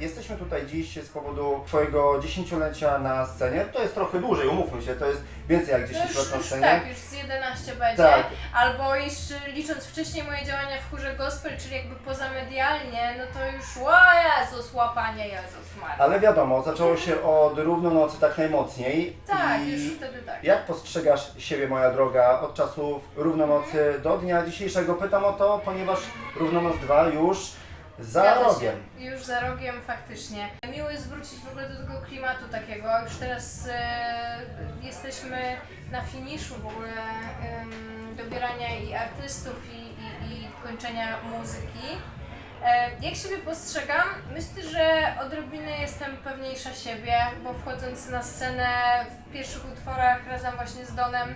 Jesteśmy tutaj dziś z powodu Twojego dziesięciolecia na scenie. To jest trochę dłużej, umówmy się, to jest więcej jak No 10 już, lat na scenie. tak, już z 11 będzie. Tak. Albo jeszcze licząc wcześniej moje działania w chórze gospel, czyli jakby pozamedialnie, no to już o Jezus, łapanie Jezus Maria. Ale wiadomo, zaczęło się od równonocy tak najmocniej. Tak, I już wtedy tak. Jak postrzegasz siebie, moja droga, od czasów równonocy do dnia dzisiejszego? Pytam o to, ponieważ równonoc 2 już za Zgadza rogiem. Się. Już za rogiem faktycznie. Miło jest wrócić w ogóle do tego klimatu takiego. Już teraz e, jesteśmy na finiszu w ogóle dobierania i artystów i, i, i kończenia muzyki. E, jak siebie postrzegam? Myślę, że odrobinę jestem pewniejsza siebie, bo wchodząc na scenę w pierwszych utworach razem właśnie z Donem,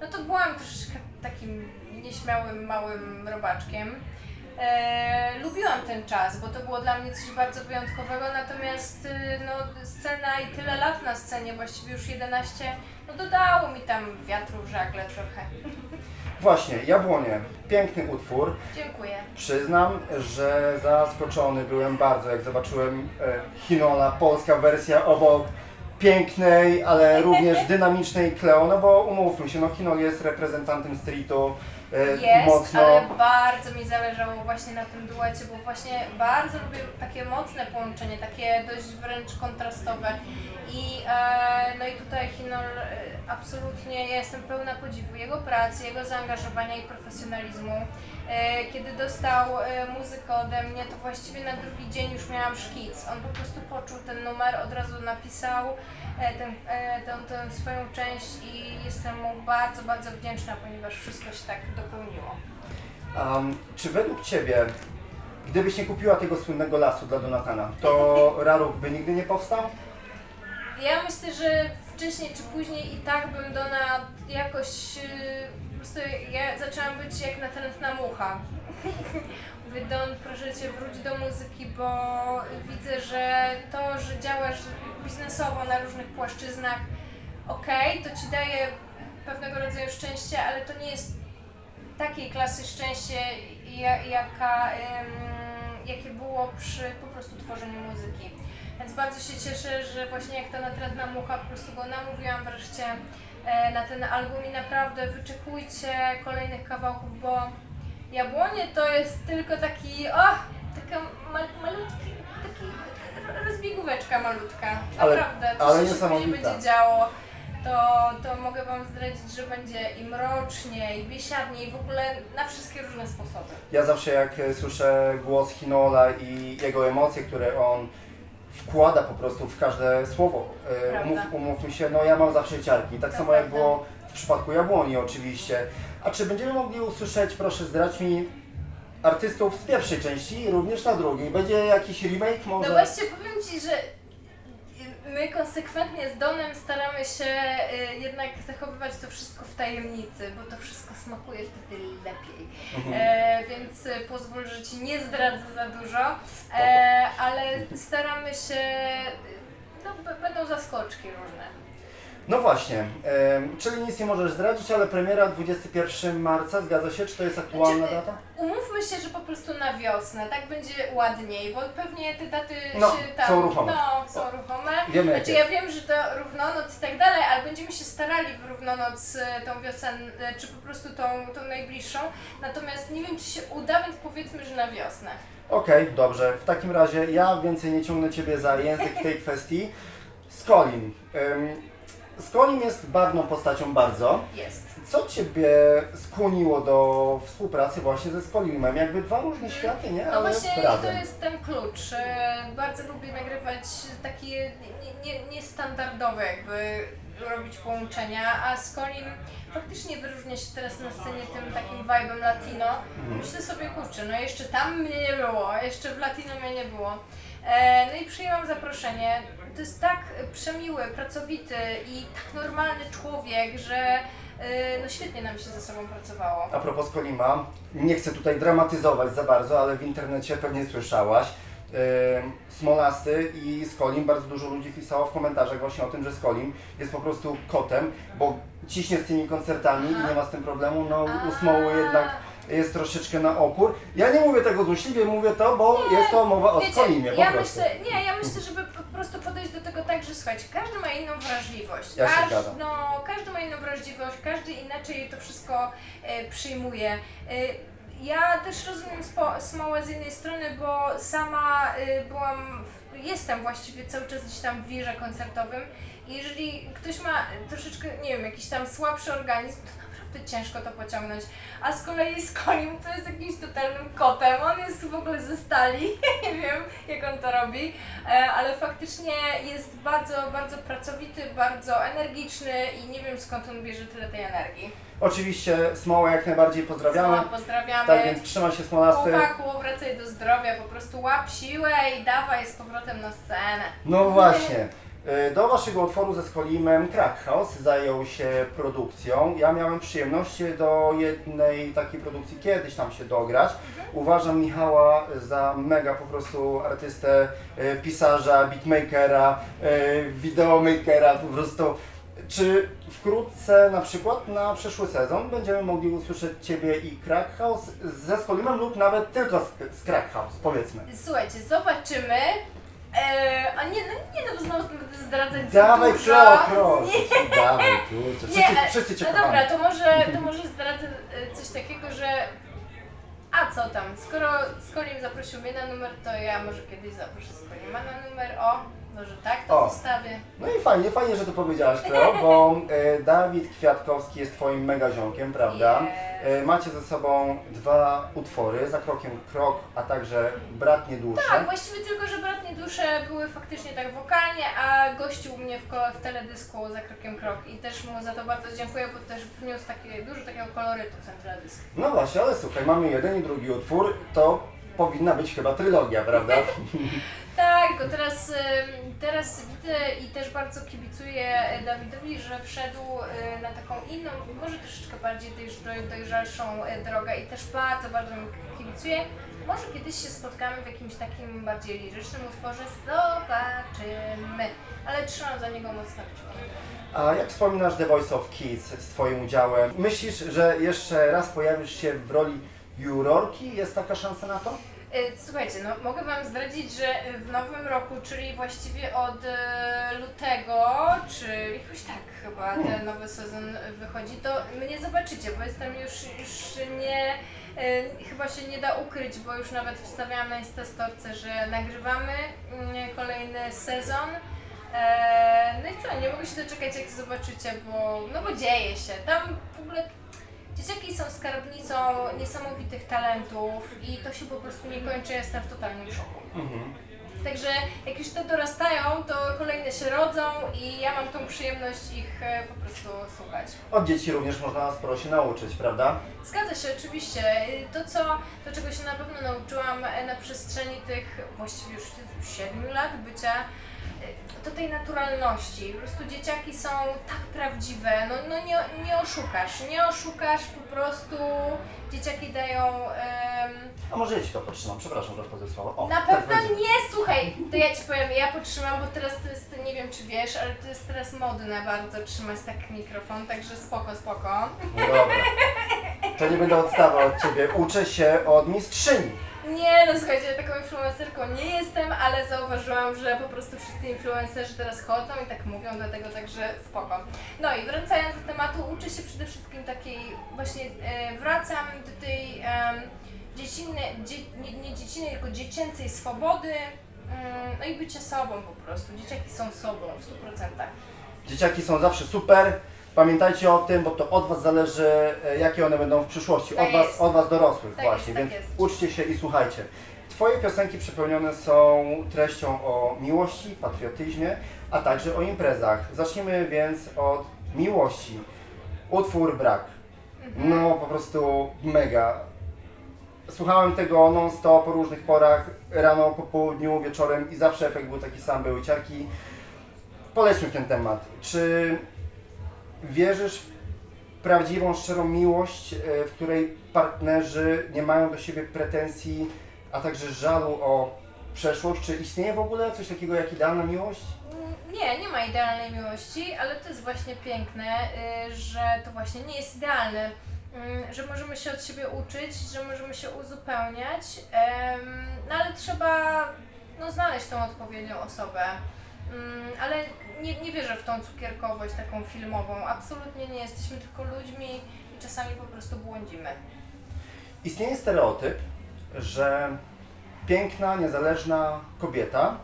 no to byłam troszeczkę takim nieśmiałym, małym robaczkiem. E, lubiłam ten czas, bo to było dla mnie coś bardzo wyjątkowego, natomiast y, no, scena i tyle lat na scenie, właściwie już 11, no dodało mi tam wiatru w żagle trochę. Właśnie, Jabłonie. Piękny utwór. Dziękuję. Przyznam, że zaskoczony byłem bardzo, jak zobaczyłem e, polska wersja obok pięknej, ale również dynamicznej Cleo, no bo umówmy się, no Hinol jest reprezentantem streetu, Jest, mocno... ale bardzo mi zależało właśnie na tym duecie, bo właśnie bardzo lubię takie mocne połączenie, takie dość wręcz kontrastowe. I, e, no i tutaj Hinol e, absolutnie, ja jestem pełna podziwu jego pracy, jego zaangażowania i profesjonalizmu. E, kiedy dostał e, muzykę ode mnie, to właściwie na drugi dzień już miałam szkic. On po prostu poczuł ten numer, od razu napisał e, ten, e, tę, tę swoją część i jestem mu bardzo, bardzo wdzięczna, ponieważ wszystko się tak dopełniło. Um, czy według Ciebie, gdybyś nie kupiła tego słynnego lasu dla Donatana, to Raruk by nigdy nie powstał? Ja myślę, że wcześniej czy później i tak bym Dona jakoś. yy, Po prostu ja zaczęłam być jak natrętna mucha. Mówię, Don, proszę cię, wróć do muzyki, bo widzę, że to, że działasz biznesowo na różnych płaszczyznach, okej, to ci daje pewnego rodzaju szczęście, ale to nie jest takiej klasy szczęście, ja- jaka, jakie było przy po prostu tworzeniu muzyki. Więc bardzo się cieszę, że właśnie jak ta natrętna mucha po prostu go namówiłam wreszcie e, na ten album i naprawdę wyczekujcie kolejnych kawałków, bo Jabłonie to jest tylko taki, o, taka mal, malutki, taki rozbiegóweczka malutka. Ale- Naprawdę, to ale się później niesamowita. będzie działo. To, to mogę Wam zdradzić, że będzie i mrocznie, i biesiadnie, i w ogóle na wszystkie różne sposoby. Ja zawsze jak e, słyszę głos Hinola i jego emocje, które on wkłada po prostu w każde słowo, e, Prawda. umów, umówmy się, no ja mam zawsze ciarki, tak To samo jak prawda. było w przypadku Jabłoni oczywiście. A czy będziemy mogli usłyszeć, proszę zdradź mi, artystów z pierwszej części, również na drugiej? Będzie jakiś remake może? No właśnie powiem Ci, że my konsekwentnie z Donem staramy się y, jednak zachowywać to wszystko w tajemnicy, bo to wszystko smakuje wtedy lepiej. Mhm. E, więc y, pozwól, że Ci nie zdradzę za dużo, e, ale staramy się, y, no b- będą zaskoczki różne. No właśnie, czyli nic nie możesz zdradzić, ale premiera 21 marca, zgadza się? Czy to jest aktualna Znaczy, data? Umówmy się, że po prostu na wiosnę, tak będzie ładniej, bo pewnie te daty No, się tam... są ruchome. No, są ruchome. Wiemy jak Znaczy ja jest. wiem, że to równonoc i tak dalej, ale będziemy się starali w równonoc e, tą wiosen, e, czy po prostu tą, tą najbliższą. Natomiast nie wiem, czy się uda, więc powiedzmy, że na wiosnę. Okej, dobrze. W takim razie ja więcej nie ciągnę Ciebie za język w tej kwestii. Skolin. Ym, Skolin jest barwną postacią bardzo. Jest. Co Ciebie skłoniło do współpracy właśnie ze Skolimem? Jakby dwa różne światy, nie? No Ale właśnie razem. to jest ten klucz. E, Bardzo lubię nagrywać takie nie- nie- niestandardowe jakby robić połączenia, a z Colim faktycznie wyróżnia się teraz na scenie tym takim vibe'em latino. Mhm. Myślę sobie, kurczę, no jeszcze tam mnie nie było, jeszcze w latino mnie nie było. E, no i przyjęłam zaproszenie. To jest tak przemiły, pracowity i tak normalny człowiek, że e, no świetnie nam się ze sobą pracowało. A propos Skolima, nie chcę tutaj dramatyzować za bardzo, ale w internecie pewnie słyszałaś. Ym, Smolasty i Skolim, bardzo dużo ludzi pisało w komentarzach właśnie o tym, że Skolim jest po prostu kotem, bo ciśnie z tymi koncertami i nie ma z tym problemu. No u. Smoły jednak jest troszeczkę na opór. Ja nie mówię tego złośliwie, mówię to, bo jest to mowa o Wiecie, skolimie po ja prostu. myślę, nie, ja myślę, żeby po prostu podejść do tego tak, że słuchajcie, każdy ma inną wrażliwość. Ja się zgadzam. no, każdy ma inną wrażliwość, każdy inaczej to wszystko e, przyjmuje. E, ja też rozumiem spo, Smołę z jednej strony, bo sama e, byłam, w, jestem właściwie cały czas gdzieś tam w wirze koncertowym i jeżeli ktoś ma troszeczkę, nie wiem, jakiś tam słabszy organizm, to ciężko to pociągnąć. A z kolei z to jest jakimś totalnym kotem. On jest w ogóle ze stali. nie wiem, jak on to robi, e, ale faktycznie jest bardzo, bardzo pracowity, bardzo energiczny i nie wiem skąd on bierze tyle tej energii. Oczywiście Smołę jak najbardziej pozdrawiamy. No, pozdrawiamy. Tak więc trzymaj się Smolasty. Chłopaku, wracaj do zdrowia, po prostu łap siłę i dawaj z powrotem na scenę. No właśnie. Y, Do waszego utworu ze Skolimem Crackhouse zajął się produkcją. Ja miałem przyjemność do jednej takiej produkcji kiedyś tam się dograć. Uważam Michała za mega po prostu artystę, y, pisarza, beatmakera, y, videomakera po prostu. Czy wkrótce na przykład na przyszły sezon będziemy mogli usłyszeć Ciebie i Crackhouse ze Skolimem lub nawet tylko z Crackhouse, powiedzmy. Słuchajcie, zobaczymy. Eee, a nie, no nie no, bo znowu będę zdradzać za Dawaj dużo. proszę, dawaj kurczę, wszyscy, Nie, e, wszyscy Cię no kochamy. dobra, to może, to może zdradzę e, coś takiego, że a co tam, skoro Skolim zaprosił mnie na numer, to ja może kiedyś zaproszę Skolima na numer, o, może tak to O. zostawię. No i fajnie, fajnie, że to powiedziałaś, Kleo, bo e, Dawid Kwiatkowski jest Twoim mega ziomkiem, prawda? E, macie ze sobą dwa utwory, Za krokiem krok, a także Brat nie dłuższy. Tak, właściwie tylko, że Bratnie Dusze były faktycznie tak wokalnie, a gościł mnie w, ko- w teledysku za krokiem krok i też mu za to bardzo dziękuję, bo też wniósł takie, dużo takiego kolorytu w ten teledysk. No właśnie, ale słuchaj, mamy jeden i drugi utwór, to powinna być chyba trylogia, prawda? Tak, tylko teraz, teraz widzę i też bardzo kibicuję e, Dawidowi, że wszedł e, na taką inną, może troszeczkę bardziej dojrz, doj- dojrzalszą e, drogę i też bardzo, bardzo mu kibicuję. Może kiedyś się spotkamy w jakimś takim bardziej lirycznym utworze, zobaczymy. Ale trzymam za niego mocno kciuki. A jak wspominasz The Voice of Kids z Twoim udziałem? Myślisz, że jeszcze raz pojawisz się w roli jurorki? Jest taka szansa na to? E, Słuchajcie, no mogę Wam zdradzić, że w nowym roku, czyli właściwie od e, lutego, czy jakoś tak chyba ten nowy sezon wychodzi, to mnie zobaczycie, bo jestem już, już nie, e, chyba się nie da ukryć, bo już nawet wstawiałam na Instastorce, że nagrywamy mm, kolejny sezon. No i co, nie mogę się doczekać jak zobaczycie, bo, no bo dzieje się. Tam w ogóle Dzieciaki są skarbnicą niesamowitych talentów i to się po prostu nie kończy, jestem w totalnym szoku. Mhm. Także jak już te dorastają, to kolejne się rodzą i ja mam tą przyjemność ich e, po prostu słuchać. Od dzieci również można sporo się nauczyć, prawda? Zgadza się, oczywiście. To, co, to czego się na pewno nauczyłam e, na przestrzeni tych właściwie już 7 lat bycia, e, to tej naturalności. Po prostu dzieciaki są tak prawdziwe, no, no nie, nie oszukasz, nie oszukasz, po prostu dzieciaki dają... em, A może ja Ci to potrzymam, przepraszam, że wchodzę w słowo. O, na tak pewno będzie. nie, słuchaj, to ja Ci powiem, ja potrzymam, bo teraz to jest, nie wiem czy wiesz, ale to jest teraz modne bardzo trzymać tak mikrofon, także spoko, spoko. No dobra. To nie będę odstawał od Ciebie. Uczę się od mistrzyni. Nie, no słuchajcie, taką influencerką nie jestem, ale zauważyłam, że po prostu wszyscy influencerzy teraz chodzą i tak mówią, dlatego także spoko. No i wracając do tematu, uczę się przede wszystkim takiej, właśnie e, wracam do tej dziecinnej, dzie, nie, nie dziecinnej, tylko dziecięcej swobody, mm, no i bycia sobą po prostu. Dzieciaki są sobą w 100%. Dzieciaki są zawsze super. Pamiętajcie o tym, bo to od Was zależy, e, jakie one będą w przyszłości. Tak Od was, jest. od was dorosłych Tak właśnie, jest, tak więc jest. uczcie się i słuchajcie. Twoje piosenki przepełnione są treścią o miłości, patriotyzmie, a także o imprezach. Zaczniemy więc od miłości. Utwór Brak. Mhm. No po prostu mega. Słuchałem tego non-stop po różnych porach, rano, po południu, wieczorem i zawsze efekt był taki sam, były ciarki. Polećmy ten temat. Czy wierzysz w prawdziwą, szczerą miłość, e, w której partnerzy nie mają do siebie pretensji, a także żalu o przeszłość? Czy istnieje w ogóle coś takiego jak idealna miłość? Nie, nie ma idealnej miłości, ale to jest właśnie piękne, y, że to właśnie nie jest idealne. mm, że możemy się od siebie uczyć, że możemy się uzupełniać, no ale trzeba no, znaleźć tą odpowiednią osobę. Mm, ale nie, nie wierzę w tą cukierkowość taką filmową. Absolutnie nie. Jesteśmy tylko ludźmi i czasami po prostu błądzimy. Istnieje stereotyp, że piękna, niezależna kobieta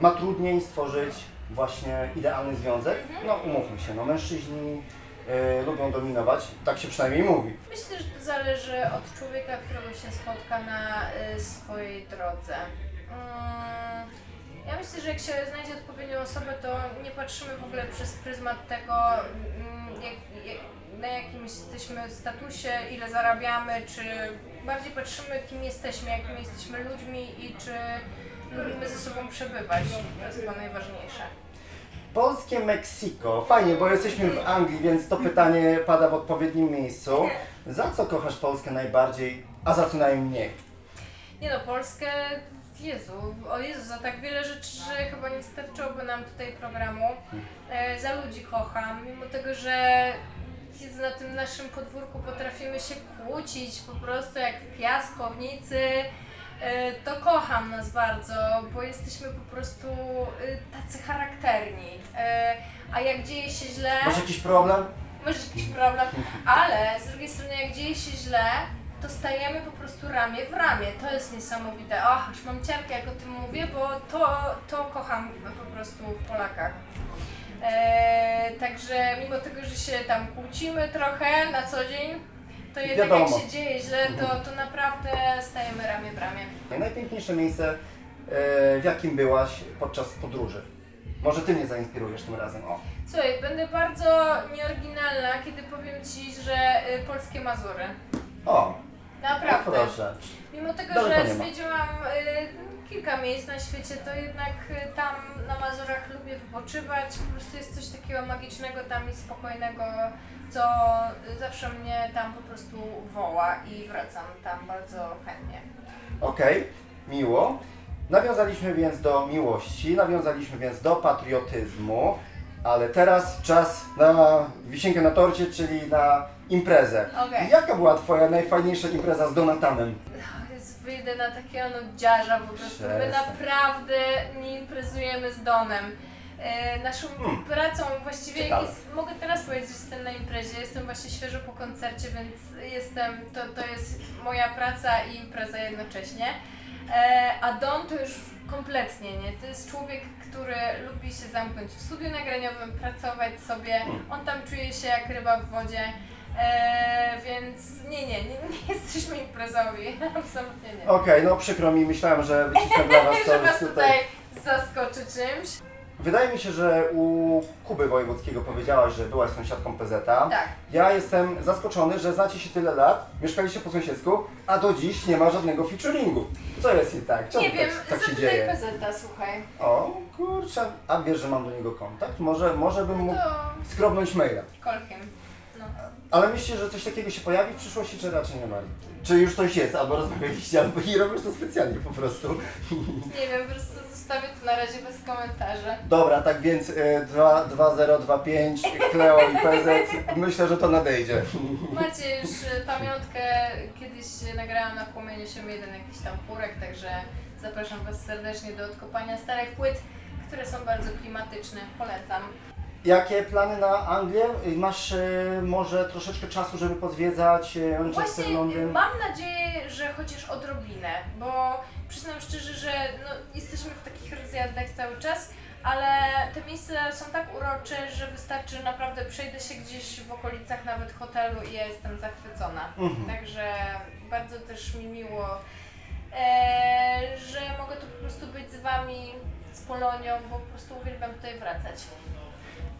ma trudniej stworzyć właśnie idealny związek. No umówmy się, no mężczyźni e, lubią dominować, tak się przynajmniej mówi. Myślę, że to zależy od człowieka, którego się spotka na y, swojej drodze. Mm, ja myślę, że jak się znajdzie odpowiednią osobę, to nie patrzymy w ogóle przez pryzmat tego, mm, jak, jak, na jakim jesteśmy statusie, ile zarabiamy, czy bardziej patrzymy, kim jesteśmy, jakimi jesteśmy ludźmi i czy lubimy ze sobą przebywać. To jest chyba najważniejsze. Polskie Meksyko. Fajnie, bo jesteśmy w Anglii, więc to pytanie pada w odpowiednim miejscu. Za co kochasz Polskę najbardziej, a za co najmniej? Nie no, Polskę, Jezu, o Jezu, za tak wiele rzeczy, że chyba nie starczyłoby nam tutaj programu. E, za ludzi kocham, mimo tego, że Jezu, na tym naszym podwórku potrafimy się kłócić po prostu jak piaskownicy. E, to kocham nas bardzo, bo jesteśmy po prostu e, tacy charakterni. E, a jak dzieje się źle Masz jakiś problem? masz jakiś problem, ale z drugiej strony jak dzieje się źle, to stajemy po prostu ramię w ramię. To jest niesamowite. Aż mam ciarkę jak o tym mówię, bo to, to kocham po prostu w Polakach. Eee, także mimo tego, że się tam kłócimy trochę na co dzień, to jednak Wiadomo. jak się dzieje źle, to, to naprawdę stajemy ramię w ramię. Najpiękniejsze miejsce, e, w jakim byłaś podczas podróży. Może Ty mnie zainspirujesz tym razem. O. Słuchaj, będę bardzo nieoryginalna, kiedy powiem Ci, że y, polskie Mazury. O, Naprawdę. proszę. Mimo tego, Daleko że nie ma. zwiedziłam y, kilka miejsc na świecie, to jednak y, tam na Mazurach lubię wypoczywać. Po prostu jest coś takiego magicznego tam i spokojnego, co y, zawsze mnie tam po prostu woła i wracam tam bardzo chętnie. Okej, miło. Nawiązaliśmy więc do miłości, nawiązaliśmy więc do patriotyzmu, ale teraz czas na wisienkę na torcie, czyli na imprezę. Okej. Jaka była Twoja najfajniejsza impreza z Donatanem? Jest, wyjdę na takiego nudziarza po prostu. My Przestań. naprawdę nie imprezujemy z Donem. E, naszą Hmm. pracą właściwie Ciekawe. jest, mogę teraz powiedzieć, że jestem na imprezie, jestem właśnie świeżo po koncercie, więc jestem, to, to jest moja praca i impreza jednocześnie. E, a Don to już kompletnie nie, to jest człowiek, który lubi się zamknąć w studiu nagraniowym, pracować sobie, Hmm. on tam czuje się jak ryba w wodzie. E, więc nie, nie, nie, nie jesteśmy imprezowi, absolutnie nie. Okej, no przykro mi, myślałem, że wycisnę dla Was że was coś tutaj zaskoczy czymś. Wydaje mi się, że u Kuby Wojewódzkiego powiedziałaś, że byłaś sąsiadką PZ. Tak. Ja jestem zaskoczony, że znacie się tyle lat, mieszkaliście po sąsiedzku, a do dziś nie ma żadnego featuringu. Co jest nie tak? Czemu nie wiem, tak, tak się zapytaj dzieje? PZ, słuchaj. O kurczę, a wiesz, że mam do niego kontakt? Może, może bym mógł To skrobnąć maila. kolkiem. Ale myślicie, że coś takiego się pojawi w przyszłości, czy raczej nie ma? Czy już coś jest, albo rozmawialiście, albo i robisz to specjalnie po prostu. Nie wiem, po prostu zostawię to na razie bez komentarza. Dobra, tak więc y, 2, 2025, Kleo i PZ, myślę, że to nadejdzie. Macie już y, pamiątkę, kiedyś nagrałam na Płomieniu się jeden jakiś tam chórek, także zapraszam Was serdecznie do odkopania starych płyt, które są bardzo klimatyczne. Polecam. Jakie plany na Anglię? Y, Masz y, może troszeczkę czasu, żeby pozwiedzać y, Manchester, Właśnie Londyn? mam nadzieję, że chociaż odrobinę, bo przyznam szczerze, że no, jesteśmy w takich rozjazdach cały czas, ale te miejsca są tak urocze, że wystarczy, że naprawdę przejdę się gdzieś w okolicach nawet hotelu i ja jestem zachwycona. Mhm. Także bardzo też mi miło, e, że mogę tu po prostu być z Wami, z Polonią, bo po prostu uwielbiam tutaj wracać.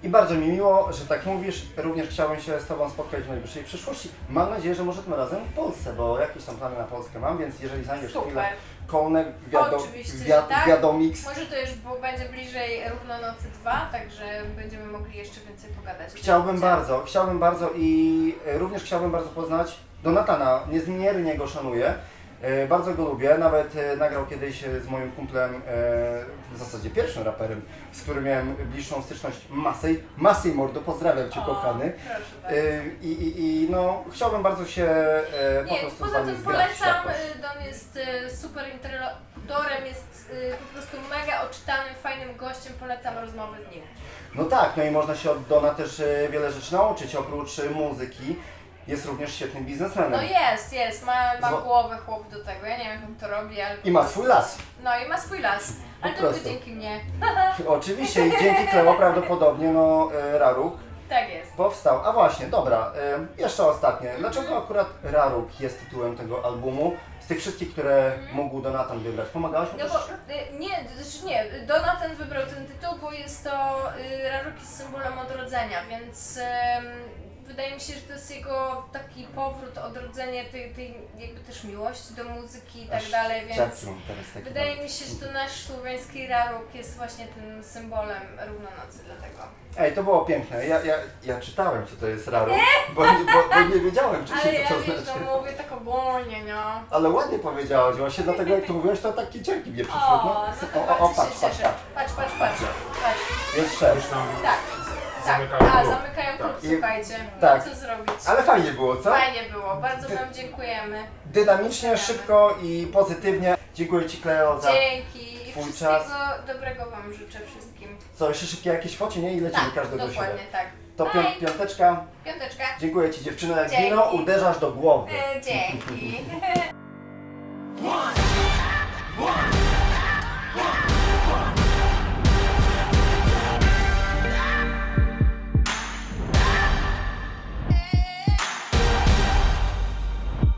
I bardzo mi miło, że tak mówisz. Również chciałem się z Tobą spotkać w najbliższej przyszłości. Mam nadzieję, że może tym razem w Polsce, bo jakieś tam plany na Polskę mam, więc jeżeli znajdziesz chwilę Super. kołnek, wiado, Oczywiście, że wiad, tak. wiadomix, Może to już bo będzie bliżej równonocy 2, także będziemy mogli jeszcze więcej pogadać. Chciałbym bardzo, chciałbym bardzo i również chciałbym bardzo poznać Donatana. Niezmiernie go szanuję. E, Bardzo go lubię, nawet e, nagrał kiedyś e, z moim kumplem, w zasadzie pierwszym raperem, z którym miałem bliższą styczność, Masej. Masej Mordo, pozdrawiam Cię kochany. Bardzo. E, I, i, I no, chciałbym bardzo się po Nie, prostu poza tym polecam, Don jest super interlokutorem, jest po prostu mega oczytanym, fajnym gościem, polecam rozmowy z nim. No tak, no i można się od Dona też wiele rzeczy nauczyć, oprócz muzyki. Jest również świetnym biznesmenem. No jest, jest, ma, ma Zło- głowę chłop do tego, ja nie wiem jak on to robi, ale... I ma swój las. No i ma swój las, ale Po tylko prostu. dzięki mnie. Oczywiście i dzięki Kleo prawdopodobnie no, e, Raruk Tak jest. powstał. A właśnie, dobra, e, jeszcze ostatnie. Dlaczego akurat Raruk jest tytułem tego albumu? Z tych wszystkich, które mógł Donatan wybrać. Pomagałeś mu No też? bo y, nie, znaczy nie, Donatan wybrał ten tytuł, bo jest to y, Raruki z symbolem odrodzenia, więc ym, wydaje mi się, że to jest jego taki powrót, odrodzenie tej, tej jakby też miłości do muzyki i tak dalej, więc wydaje mi się, że to nasz słowiański Raruk jest właśnie tym symbolem równonocy dlatego. Ej, to było piękne. Ja, ja, ja czytałem, co to jest Raruk, bo, nie- bo, bo nie wiedziałem Ale wcześniej, ja co to wiesz, znaczy. to mówię tak ogólnie, no. Ale ładnie powiedziałaś, właśnie dlatego jak to mówiłaś, to takie ciarki mnie przyszły. O, No, no to o, o, o, bardzo patrz, się patrz, cieszę. patrz. Patrz, patrz, patrz. patrz. Jest. Już nam Tak, tak, zamykają a, zamykają Tak. Słuchajcie. No tak. Co zrobić? Ale fajnie było, co? Fajnie było, bardzo Wam dziękujemy. Dynamicznie, szybko i pozytywnie. Dziękuję Ci, Kleo, za Dzięki i twój wszystkiego dobrego Wam życzę wszystkim. co, jeszcze szybkie jakieś focie, nie? I lecimy Tak, każdy do siebie. dokładnie tak. To no pią piąteczka. Piąteczka. Dziękuję Ci, dziewczyno, jak wino uderzasz do głowy. E, dzięki. One, one,